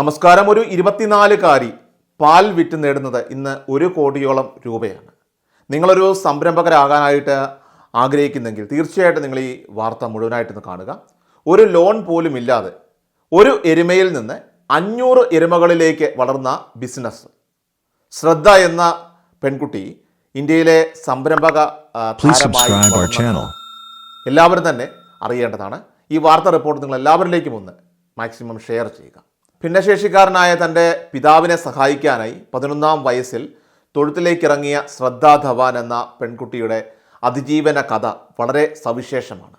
നമസ്കാരം. ഒരു ഇരുപത്തിനാലുകാരി പാൽ വിറ്റ് നേടുന്നത് ഇന്ന് ഒരു കോടിയോളം രൂപയാണ്. നിങ്ങളൊരു സംരംഭകരാകാനായിട്ട് ആഗ്രഹിക്കുന്നെങ്കിൽ തീർച്ചയായിട്ടും നിങ്ങൾ ഈ വാർത്ത മുഴുവനായിട്ടൊന്ന് കാണുക. ഒരു ലോൺ പോലും ഇല്ലാതെ ഒരു എരുമയിൽ നിന്ന് അഞ്ഞൂറ് എരുമകളിലേക്ക് വളർന്ന ബിസിനസ്. ശ്രദ്ധ എന്ന പെൺകുട്ടി ഇന്ത്യയിലെ സംരംഭക. എല്ലാവരും തന്നെ അറിയേണ്ടതാണ്. ഈ വാർത്ത റിപ്പോർട്ട് നിങ്ങൾ എല്ലാവരിലേക്കും ഒന്ന് മാക്സിമം ഷെയർ ചെയ്യുക. ഭിന്നശേഷിക്കാരനായ തന്റെ പിതാവിനെ സഹായിക്കാനായി പതിനൊന്നാം വയസ്സിൽ തൊഴുത്തിലേക്കിറങ്ങിയ ശ്രദ്ധാ ധവാൻ എന്ന പെൺകുട്ടിയുടെ അതിജീവന കഥ വളരെ സവിശേഷമാണ്.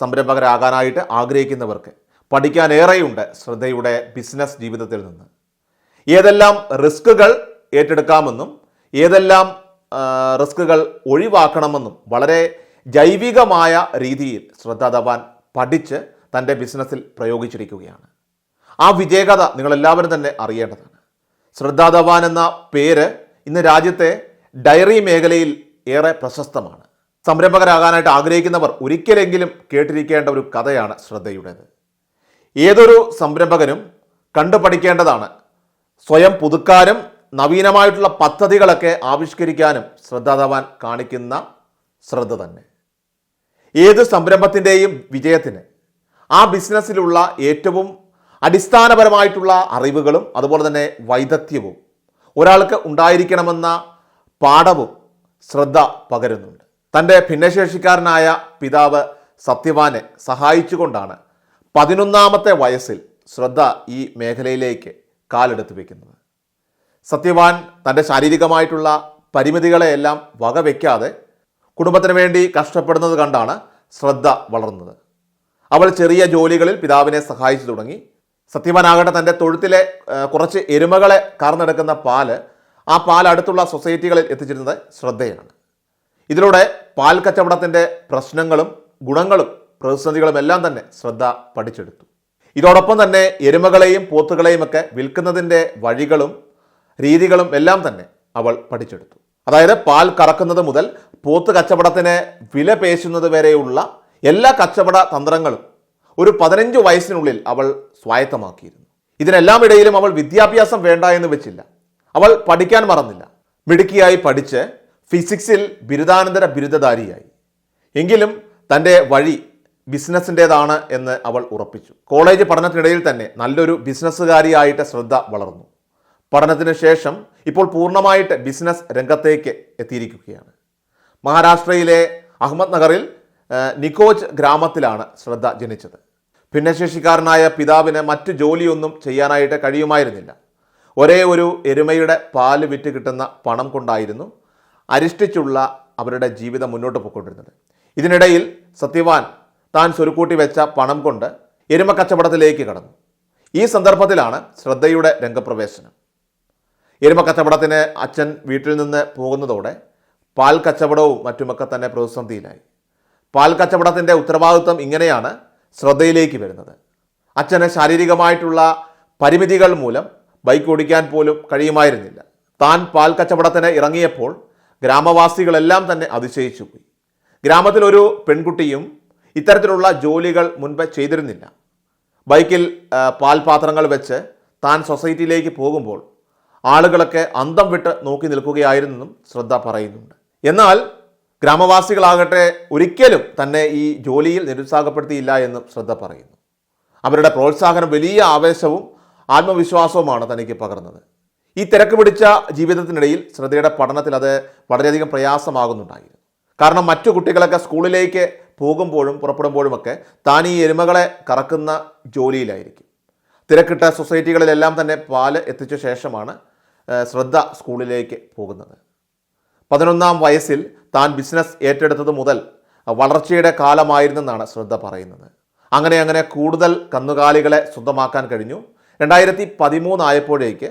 സംരംഭകരാകാനായിട്ട് ആഗ്രഹിക്കുന്നവർക്ക് പഠിക്കാനേറെയുണ്ട് ശ്രദ്ധയുടെ ബിസിനസ് ജീവിതത്തിൽ നിന്ന്. ഏതെല്ലാം റിസ്കുകൾ ഏറ്റെടുക്കാമെന്നും ഏതെല്ലാം റിസ്കുകൾ ഒഴിവാക്കണമെന്നും വളരെ ജൈവികമായ രീതിയിൽ ശ്രദ്ധ ധവാൻ പഠിച്ച് തന്റെ ബിസിനസ്സിൽ പ്രയോഗിച്ചിരിക്കുകയാണ്. ആ വിജയകഥ നിങ്ങളെല്ലാവരും തന്നെ അറിയേണ്ടതാണ്. ശ്രദ്ധാ ധവാൻ എന്ന പേര് ഇന്ന് രാജ്യത്തെ ഡയറി മേഖലയിൽ ഏറെ പ്രശസ്തമാണ്. സംരംഭകരാകാനായിട്ട് ആഗ്രഹിക്കുന്നവർ ഒരിക്കലെങ്കിലും കേട്ടിരിക്കേണ്ട ഒരു കഥയാണ് ശ്രദ്ധയുടേത്. ഏതൊരു സംരംഭകനും കണ്ടുപഠിക്കേണ്ടതാണ്. സ്വയം പുതുക്കാനും നവീനമായിട്ടുള്ള പദ്ധതികളൊക്കെ ആവിഷ്കരിക്കാനും ശ്രദ്ധാധവാൻ കാണിക്കുന്ന ശ്രദ്ധ തന്നെ. ഏത് സംരംഭത്തിന്റെയും വിജയത്തിന് ആ ബിസിനസ്സിലുള്ള ഏറ്റവും അടിസ്ഥാനപരമായിട്ടുള്ള അറിവുകളും അതുപോലെ തന്നെ വൈദഗ്ധ്യവും ഒരാൾക്ക് ഉണ്ടായിരിക്കണമെന്ന പാഠവും ശ്രദ്ധ പകരുന്നുണ്ട്. തന്റെ ഭിന്നശേഷിക്കാരനായ പിതാവ് സത്യവാനെ സഹായിച്ചുകൊണ്ടാണ് പതിനൊന്നാമത്തെ വയസ്സിൽ ശ്രദ്ധ ഈ മേഖലയിലേക്ക് കാലെടുത്ത് വയ്ക്കുന്നത് സത്യവാൻ തന്റെ ശാരീരികമായിട്ടുള്ള പരിമിതികളെയെല്ലാം വകവെക്കാതെ കുടുംബത്തിന് വേണ്ടി കഷ്ടപ്പെടുന്നത് കണ്ടാണ് ശ്രദ്ധ വളർന്നത്. അവൾ ചെറിയ ജോലികളിൽ പിതാവിനെ സഹായിച്ചു തുടങ്ങി. സത്യവാനാകട്ടെ തന്റെ തൊഴുത്തിലെ കുറച്ച് എരുമകളെ കറന്നെടുക്കുന്ന പാൽ ആ പാൽ അടുത്തുള്ള സൊസൈറ്റികളിൽ എത്തിച്ചിരുന്നത് ശ്രദ്ധയാണ് ഇതിലൂടെ പാൽ കച്ചവടത്തിന്റെ പ്രശ്നങ്ങളും ഗുണങ്ങളും പ്രതിസന്ധികളും എല്ലാം തന്നെ ശ്രദ്ധ പഠിച്ചെടുത്തു. ഇതോടൊപ്പം തന്നെ എരുമകളെയും പോത്തുകളെയും ഒക്കെ വിൽക്കുന്നതിന്റെ വഴികളും രീതികളും എല്ലാം തന്നെ അവൾ പഠിച്ചെടുത്തു. അതായത് പാൽ കറക്കുന്നത് മുതൽ പോത്ത് കച്ചവടത്തിന് വില പേശുന്നത് വരെയുള്ള എല്ലാ കച്ചവട തന്ത്രങ്ങളും ഒരു പതിനഞ്ച് വയസ്സിനുള്ളിൽ അവൾ സ്വായത്തമാക്കിയിരുന്നു. ഇതിനെല്ലാം ഇടയിലും അവൾ വിദ്യാഭ്യാസം വേണ്ട എന്ന് വെച്ചില്ല. അവൾ പഠിക്കാൻ മറന്നില്ല. മിടുക്കിയായി പഠിച്ച് ഫിസിക്സിൽ ബിരുദാനന്തര ബിരുദധാരിയായി. എങ്കിലും തന്റെ വഴി ബിസിനസ്സിന്റേതാണ് എന്ന് അവൾ ഉറപ്പിച്ചു. കോളേജ് പഠനത്തിനിടയിൽ തന്നെ നല്ലൊരു ബിസിനസ്സുകാരിയായിട്ട് ശ്രദ്ധ വളർന്നു. പഠനത്തിന് ശേഷം ഇപ്പോൾ പൂർണമായിട്ട് ബിസിനസ് രംഗത്തേക്ക് എത്തിയിരിക്കുകയാണ്. മഹാരാഷ്ട്രയിലെ അഹമ്മദ് നഗറിൽ നിക്കോജ് ഗ്രാമത്തിലാണ് ശ്രദ്ധ ജനിച്ചത്. ഭിന്നശേഷിക്കാരനായ പിതാവിന് മറ്റു ജോലിയൊന്നും ചെയ്യാനായിട്ട് കഴിയുമായിരുന്നില്ല. ഒരേ ഒരു എരുമയുടെ പാൽ വിറ്റ് കിട്ടുന്ന പണം കൊണ്ടായിരുന്നു അരിഷ്ടിച്ചുള്ള അവരുടെ ജീവിതം മുന്നോട്ട് പോയിക്കൊണ്ടിരുന്നത്. ഇതിനിടയിൽ സത്യവാൻ താൻ സ്വരുക്കൂട്ടി വെച്ച പണം കൊണ്ട് എരുമ കച്ചവടത്തിലേക്ക് കടന്നു. ഈ സന്ദർഭത്തിലാണ് ശ്രദ്ധയുടെ രംഗപ്രവേശനം. എരുമ കച്ചവടത്തിന് അച്ഛൻ വീട്ടിൽ നിന്ന് പോകുന്നതോടെ പാൽ കച്ചവടവും മറ്റുമൊക്കെ തന്നെ പ്രതിസന്ധിയിലായി. പാൽ കച്ചവടത്തിന്റെ ഉത്തരവാദിത്വം ഇങ്ങനെയാണ് ശ്രദ്ധയിലേക്ക് വരുന്നത്. അച്ഛന് ശാരീരികമായിട്ടുള്ള പരിമിതികൾ മൂലം ബൈക്ക് ഓടിക്കാൻ പോലും കഴിയുമായിരുന്നില്ല. താൻ പാൽ കച്ചവടത്തിന് ഇറങ്ങിയപ്പോൾ ഗ്രാമവാസികളെല്ലാം തന്നെ അതിശയിച്ചു പോയി. ഗ്രാമത്തിലൊരു പെൺകുട്ടിയും ഇത്തരത്തിലുള്ള ജോലികൾ മുൻപ് ചെയ്തിരുന്നില്ല. ബൈക്കിൽ പാൽ പാത്രങ്ങൾ വെച്ച് താൻ സൊസൈറ്റിയിലേക്ക് പോകുമ്പോൾ ആളുകളൊക്കെ അന്തം വിട്ട് നോക്കി നിൽക്കുകയായിരുന്നെന്നും ശ്രദ്ധ പറയുന്നുണ്ട്. എന്നാൽ ഗ്രാമവാസികളാകട്ടെ ഒരിക്കലും തന്നെ ഈ ജോലിയിൽ നിരുത്സാഹപ്പെടുത്തിയില്ല എന്നും ശ്രദ്ധ പറയുന്നു. അവരുടെ പ്രോത്സാഹനം വലിയ ആവേശവും ആത്മവിശ്വാസവുമാണ് തനിക്ക് പകർന്നത്. ഈ തിരക്ക് പിടിച്ച ജീവിതത്തിനിടയിൽ ശ്രദ്ധയുടെ പഠനത്തിൽ അത് വളരെയധികം പ്രയാസമാകുന്നുണ്ടായിരുന്നു. കാരണം മറ്റു കുട്ടികളൊക്കെ സ്കൂളിലേക്ക് പോകുമ്പോഴും പുറപ്പെടുമ്പോഴുമൊക്കെ താൻ ഈ എരുമകളെ കറക്കുന്ന ജോലിയിലായിരിക്കും. തിരക്കിട്ട സൊസൈറ്റികളിലെല്ലാം തന്നെ പാൽ എത്തിച്ച ശേഷമാണ് ശ്രദ്ധ സ്കൂളിലേക്ക് പോകുന്നത്. പതിനൊന്നാം വയസ്സിൽ താൻ ബിസിനസ് ഏറ്റെടുത്തത് മുതൽ വളർച്ചയുടെ കാലമായിരുന്നെന്നാണ് ശ്രദ്ധ പറയുന്നത്. അങ്ങനെ അങ്ങനെ കൂടുതൽ കന്നുകാലികളെ സ്വന്തമാക്കാൻ കഴിഞ്ഞു. രണ്ടായിരത്തി പതിമൂന്നായപ്പോഴേക്ക്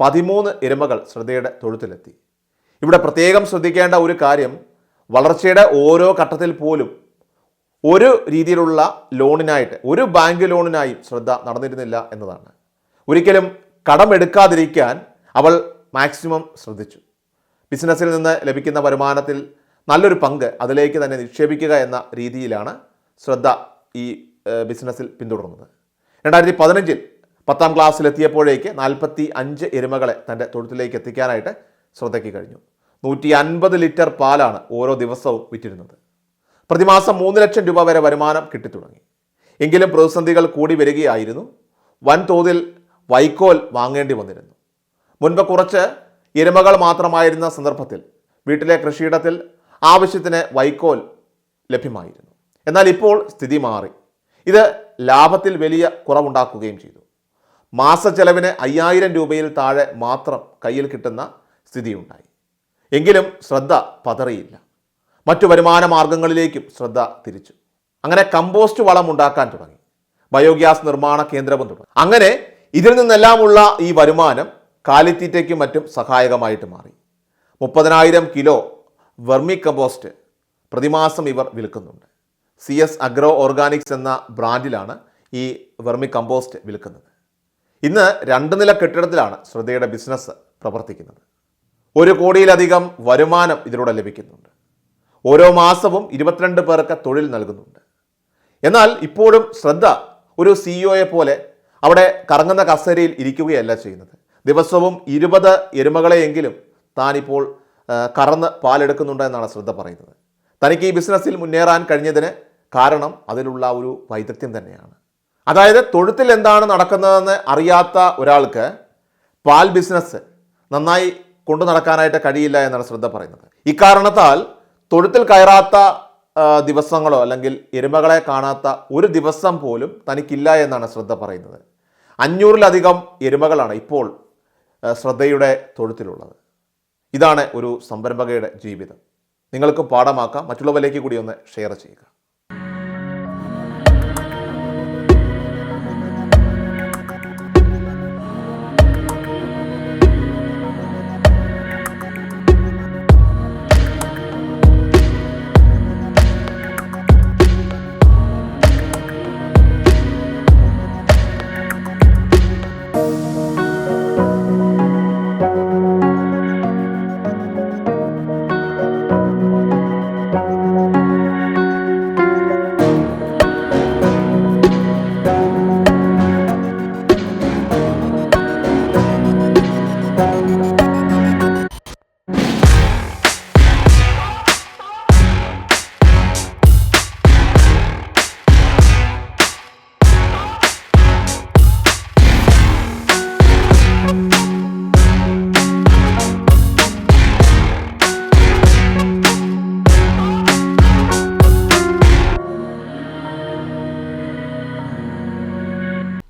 പതിമൂന്ന് എരുമകൾ ശ്രദ്ധയുടെ തൊഴുത്തിലെത്തി. ഇവിടെ പ്രത്യേകം ശ്രദ്ധിക്കേണ്ട ഒരു കാര്യം വളർച്ചയുടെ ഓരോ ഘട്ടത്തിൽ പോലും ഒരു രീതിയിലുള്ള ലോണിനായിട്ട് ഒരു ബാങ്ക് ലോണിനായും ശ്രദ്ധ നടന്നിരുന്നില്ല എന്നതാണ്. ഒരിക്കലും കടമെടുക്കാതിരിക്കാൻ അവൾ മാക്സിമം ശ്രദ്ധിച്ചു. ബിസിനസ്സിൽ നിന്ന് ലഭിക്കുന്ന വരുമാനത്തിൽ നല്ലൊരു പങ്ക് അതിലേക്ക് തന്നെ നിക്ഷേപിക്കുക എന്ന രീതിയിലാണ് ശ്രദ്ധ ഈ ബിസിനസ്സിൽ പിന്തുടർന്നത്. രണ്ടായിരത്തി പതിനഞ്ചിൽ പത്താം ക്ലാസ്സിലെത്തിയപ്പോഴേക്ക് നാൽപ്പത്തി അഞ്ച് എരുമകളെ തന്റെ തൊഴുത്തിലേക്ക് എത്തിക്കാനായിട്ട് ശ്രദ്ധയ്ക്ക് കഴിഞ്ഞു. നൂറ്റി അൻപത് ലിറ്റർ പാലാണ് ഓരോ ദിവസവും വിറ്റിരുന്നത്. പ്രതിമാസം മൂന്ന് ലക്ഷം രൂപ വരെ വരുമാനം കിട്ടിത്തുടങ്ങി. എങ്കിലും പ്രതിസന്ധികൾ കൂടി വരികയായിരുന്നു. വൻതോതിൽ വൈക്കോൽ വാങ്ങേണ്ടി വന്നിരുന്നു. മുൻപ് കുറച്ച് എരുമകൾ മാത്രമായിരുന്ന സന്ദർഭത്തിൽ വീട്ടിലെ കൃഷിയിടത്തിൽ ആവശ്യത്തിന് വൈക്കോൽ ലഭ്യമായിരുന്നു. എന്നാൽ ഇപ്പോൾ സ്ഥിതി മാറി. ഇത് ലാഭത്തിൽ വലിയ കുറവുണ്ടാക്കുകയും ചെയ്തു. മാസ ചെലവിന് അയ്യായിരം രൂപയിൽ താഴെ മാത്രം കയ്യിൽ കിട്ടുന്ന സ്ഥിതിയുണ്ടായി. എങ്കിലും ശ്രദ്ധ പതറിയില്ല. മറ്റു വരുമാന മാർഗങ്ങളിലേക്കും ശ്രദ്ധ തിരിച്ചു. അങ്ങനെ കമ്പോസ്റ്റ് വളം ഉണ്ടാക്കാൻ തുടങ്ങി. ബയോഗ്യാസ് നിർമ്മാണ കേന്ദ്രവും തുടങ്ങി. അങ്ങനെ ഇതിൽ നിന്നെല്ലാമുള്ള ഈ വരുമാനം കാലിത്തീറ്റയ്ക്കും മറ്റും സഹായകമായിട്ട് മാറി. മുപ്പതിനായിരം കിലോ വെർമി കമ്പോസ്റ്റ് പ്രതിമാസം ഇവർ വിൽക്കുന്നുണ്ട്. സി എസ് അഗ്രോ ഓർഗാനിക്സ് എന്ന ബ്രാൻഡിലാണ് ഈ വെർമി കമ്പോസ്റ്റ് വിൽക്കുന്നത്. ഇന്ന് രണ്ട് നില കെട്ടിടത്തിലാണ് ശ്രദ്ധയുടെ ബിസിനസ് പ്രവർത്തിക്കുന്നത്. ഒരു കോടിയിലധികം വരുമാനം ഇതിലൂടെ ലഭിക്കുന്നുണ്ട്. ഓരോ മാസവും ഇരുപത്തിരണ്ട് പേർക്ക് തൊഴിൽ നൽകുന്നുണ്ട്. എന്നാൽ ഇപ്പോഴും ശ്രദ്ധ ഒരു സിഇഒയെ പോലെ അവിടെ കറങ്ങുന്ന കസേരയിൽ ഇരിക്കുകയല്ല ചെയ്യുന്നത്. ദിവസവും ഇരുപത് എരുമകളെയെങ്കിലും താനിപ്പോൾ കറന്ന് പാലെടുക്കുന്നുണ്ട് എന്നാണ് ശ്രദ്ധ പറയുന്നത്. തനിക്ക് ഈ ബിസിനസ്സിൽ മുന്നേറാൻ കഴിഞ്ഞതിന് കാരണം അതിലുള്ള ഒരു വൈദഗ്ധ്യം തന്നെയാണ്. അതായത് തൊഴുത്തിൽ എന്താണ് നടക്കുന്നതെന്ന് അറിയാത്ത ഒരാൾക്ക് പാൽ ബിസിനസ് നന്നായി കൊണ്ടു നടക്കാനായിട്ട് കഴിയില്ല എന്നാണ് ശ്രദ്ധ പറയുന്നത്. ഇക്കാരണത്താൽ തൊഴുത്തിൽ കയറാത്ത ദിവസങ്ങളോ അല്ലെങ്കിൽ എരുമകളെ കാണാത്ത ഒരു ദിവസം പോലും തനിക്കില്ല എന്നാണ് ശ്രദ്ധ പറയുന്നത്. അഞ്ഞൂറിലധികം എരുമകളാണ് ഇപ്പോൾ ശ്രദ്ധയുടെ തൊഴുത്തിലുള്ളത്. ഇതാണ് ഒരു സംരംഭകയുടെ ജീവിതം. നിങ്ങൾക്ക് പാഠമാക്കാം മറ്റുള്ളവരിലേക്ക് കൂടി ഒന്ന് ഷെയർ ചെയ്യുക.